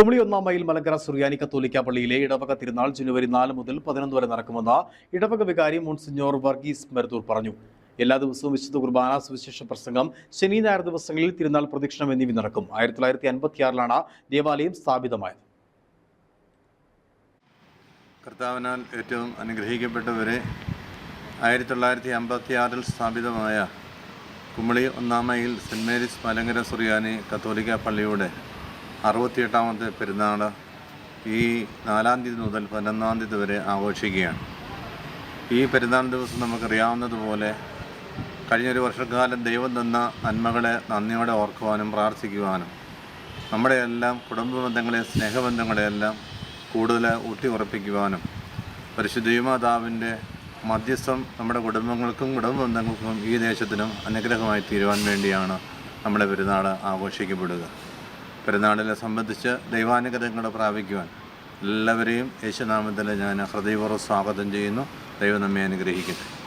കുമളി ഒന്നാം മൈൽ മലങ്കര സുറിയാനി കത്തോലിക്ക പള്ളിയിലെ ഇടവക തിരുനാൾ ജനുവരി നാല് മുതൽ പതിനൊന്ന് വരെ നടക്കുമെന്ന് ഇടവക വികാരി മോൺസിഞ്ഞോർ വർഗീസ് മെർദൂർ പറഞ്ഞു. എല്ലാ ദിവസവും വിശുദ്ധ കുർബാന സുവിശേഷ പ്രസംഗം ശനി ഞായർ ദിവസങ്ങളിൽ തിരുനാൾ പ്രദക്ഷിണം എന്നിവ നടക്കും. ആയിരത്തി തൊള്ളായിരത്തി അൻപത്തിയാറിലാണ് ദേവാലയം സ്ഥാപിതമായത്. കർത്താവിനാൽ ഏറ്റവും അനുഗ്രഹിക്കപ്പെട്ടവരെ ആയിരത്തി തൊള്ളായിരത്തി അമ്പത്തി ആറിൽ സ്ഥാപിതമായ കുമളി ഒന്നാം മൈൽ സെന്റ് മേരീസ് മലങ്കര സുറിയാനി കത്തോലിക്ക പള്ളിയുടെ അറുപത്തിയെട്ടാമത്തെ പെരുന്നാൾ ഈ നാലാം തീയതി മുതൽ പതിനൊന്നാം തീയതി വരെ ആഘോഷിക്കുകയാണ്. ഈ പെരുന്നാൾ ദിവസം നമുക്കറിയാവുന്നതുപോലെ കഴിഞ്ഞൊരു വർഷക്കാലം ദൈവം തന്ന നന്മകളെ നന്ദിയോടെ ഓർക്കുവാനും പ്രാർത്ഥിക്കുവാനും നമ്മുടെ എല്ലാം കുടുംബ ബന്ധങ്ങളെ സ്നേഹബന്ധങ്ങളെയെല്ലാം കൂടുതൽ ഊട്ടി ഉറപ്പിക്കുവാനും പരിശുദ്ധീമാതാവിന്റെ മധ്യസ്ഥം നമ്മുടെ കുടുംബങ്ങൾക്കും കുടുംബ ബന്ധങ്ങൾക്കും ഈ ദേശത്തിനും അനുഗ്രഹമായി തീരുവാൻ വേണ്ടിയാണ് നമ്മുടെ പെരുന്നാൾ ആഘോഷിക്കപ്പെടുക. പെരുന്നാളിനെ സംബന്ധിച്ച് ദൈവാനുഗ്രഹങ്ങൾ പ്രാപിക്കുവാൻ എല്ലാവരെയും യേശുനാമത്തിൽ ഞാൻ ഹൃദയപൂർവം സ്വാഗതം ചെയ്യുന്നു. ദൈവം നമ്മെ അനുഗ്രഹിക്കട്ടെ.